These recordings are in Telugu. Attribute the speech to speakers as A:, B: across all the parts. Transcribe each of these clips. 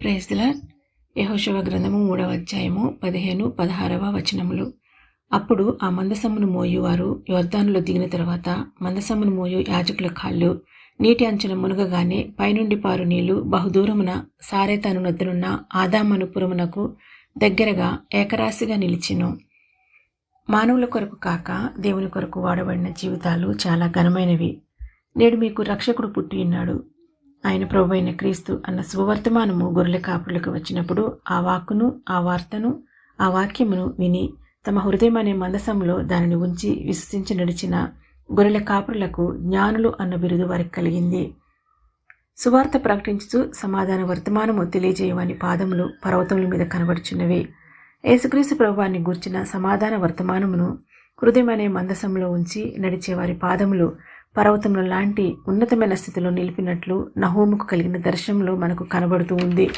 A: ప్రేజ్ల యహోశవ గ్రంథము మూడవ అధ్యాయము పదిహేను పదహారవ వచనములు. అప్పుడు ఆ మందసమును మోయువారు యోర్ధానులో దిగిన తర్వాత మందసమును మోయు యాజకుల కాళ్ళు నీటి అంచున మునగగానే పైనుండి పారు నీళ్ళు బహుదూరమున సారేతాను నద్దునున్న ఆదామనుపురమునకు దగ్గరగా ఏకరాశిగా నిలిచెను. మానవుల కొరకు కాక దేవుని కొరకు వాడబడిన జీవితాలు చాలా ఘనమైనవి. నేడు మీకు రక్షకుడు పుట్టి ఉన్నాడు. ఆయన ప్రభు అయిన క్రీస్తు అన్న శుభవర్తమానము గొర్రెల కాపులకు వచ్చినప్పుడు ఆ వాక్కును ఆ వార్తను ఆ వాక్యమును విని తమ హృదయం అనే మందసంలో దానిని ఉంచి విశ్వసించి నడిచిన గొర్రెల కాపురులకు జ్ఞానులు అన్న బిరుదు వారికి కలిగింది. సువార్త ప్రకటించుతూ సమాధాన వర్తమానము తెలియజేయవని పాదములు పర్వతముల మీద కనబడుచున్నవి. యేసుక్రీస్తు ప్రభువాన్ని గూర్చిన సమాధాన వర్తమానమును హృదయం అనే మందసంలో ఉంచి నడిచే వారి పాదములు పర్వతంలో లాంటి ఉన్నతమైన స్థితిలో నిలిపినట్లు నహోముకు కలిగిన దర్శనంలో మనకు కనబడుతూ ఉంది.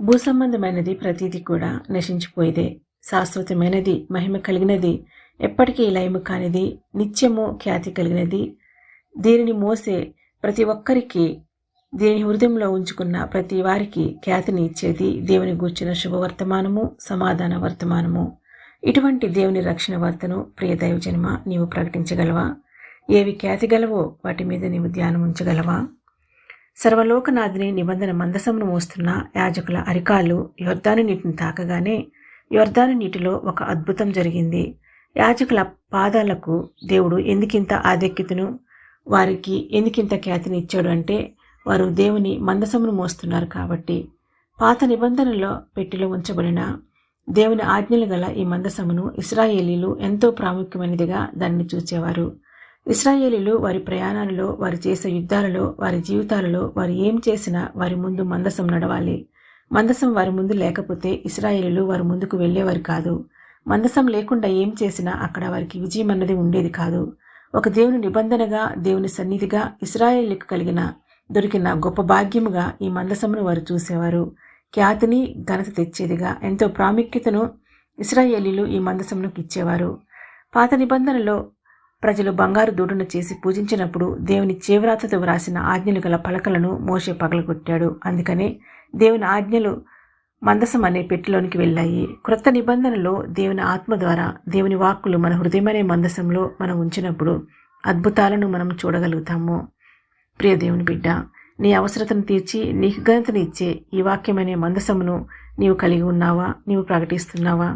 A: భూసంబంధమైనది ప్రతీది కూడా నశించిపోయేదే. శాశ్వతమైనది మహిమ కలిగినది ఎప్పటికీ లయము కానిది నిత్యము ఖ్యాతి కలిగినది. దీనిని మోసే ప్రతి ఒక్కరికి దీని హృదయంలో ఉంచుకున్న ప్రతి వారికి ఖ్యాతిని ఇచ్చేది దేవుని గూర్చిన శుభవర్తమానము సమాధాన వర్తమానము. ఇటువంటి దేవుని రక్షణ వార్తను ప్రియ దైవజన్మ నీవు ప్రకటించగలవా? ఏవి ఖ్యాతి గలవో వాటి మీద నీవు ధ్యానం ఉంచగలవా? సర్వలోకనాథిని నిబంధన మందసమును మోస్తున్న యాజకుల అరికాలు యోర్ధాను నీటిని తాకగానే యోర్ధాను నీటిలో ఒక అద్భుతం జరిగింది. యాజకుల పాదాలకు దేవుడు ఎందుకింత ఆధిక్యతను వారికి ఎందుకింత ఖ్యాతిని ఇచ్చాడు అంటే వారు దేవుని మందసమును మోస్తున్నారు కాబట్టి. పాత నిబంధనలో పెట్టిలో ఉంచబడిన దేవుని ఆజ్ఞలు గల ఈ మందసమును ఇస్రాయేలీలు ఎంతో ప్రాముఖ్యమైనదిగా దాన్ని చూచేవారు. ఇస్రాయేలీలు వారి ప్రయాణాలలో వారు చేసే యుద్ధాలలో వారి జీవితాలలో వారు ఏం చేసినా వారి ముందు మందసం నడవాలి. మందసం వారి ముందు లేకపోతే ఇస్రాయేలీలు వారి ముందుకు వెళ్ళేవారు కాదు. మందసం లేకుండా ఏం చేసినా అక్కడ వారికి విజయం అన్నది ఉండేది కాదు. ఒక దేవుని నిబంధనగా దేవుని సన్నిధిగా ఇస్రాయేలీలకు కలిగిన దొరికిన గొప్ప భాగ్యముగా ఈ మందసమును వారు చూసేవారు. ఖ్యాతిని ఘనత తెచ్చేదిగా. ఎంతో ప్రాముఖ్యతను ఇస్రాయేలీలు ఈ మందసంలోకి ఇచ్చేవారు. పాత నిబంధనలో ప్రజలు బంగారు దూడును చేసి పూజించినప్పుడు దేవుని చేవ్రాతతో వ్రాసిన ఆజ్ఞలు గల పలకలను మోసే పగలగొట్టాడు. అందుకనే దేవుని ఆజ్ఞలు మందసం అనే పెట్టిలోనికి వెళ్ళాయి. క్రొత్త నిబంధనలో దేవుని ఆత్మ ద్వారా దేవుని వాక్కులు మన హృదయమనే మందసంలో మనం ఉంచినప్పుడు అద్భుతాలను మనం చూడగలుగుతాము. ప్రియ దేవుని బిడ్డ నీ అవసరతను తీర్చి నీకు ఘనతనిచ్చే ఈ వాక్యమనే మందసమును నీవు కలిగి ఉన్నావా? నీవు ప్రకటిస్తున్నావా?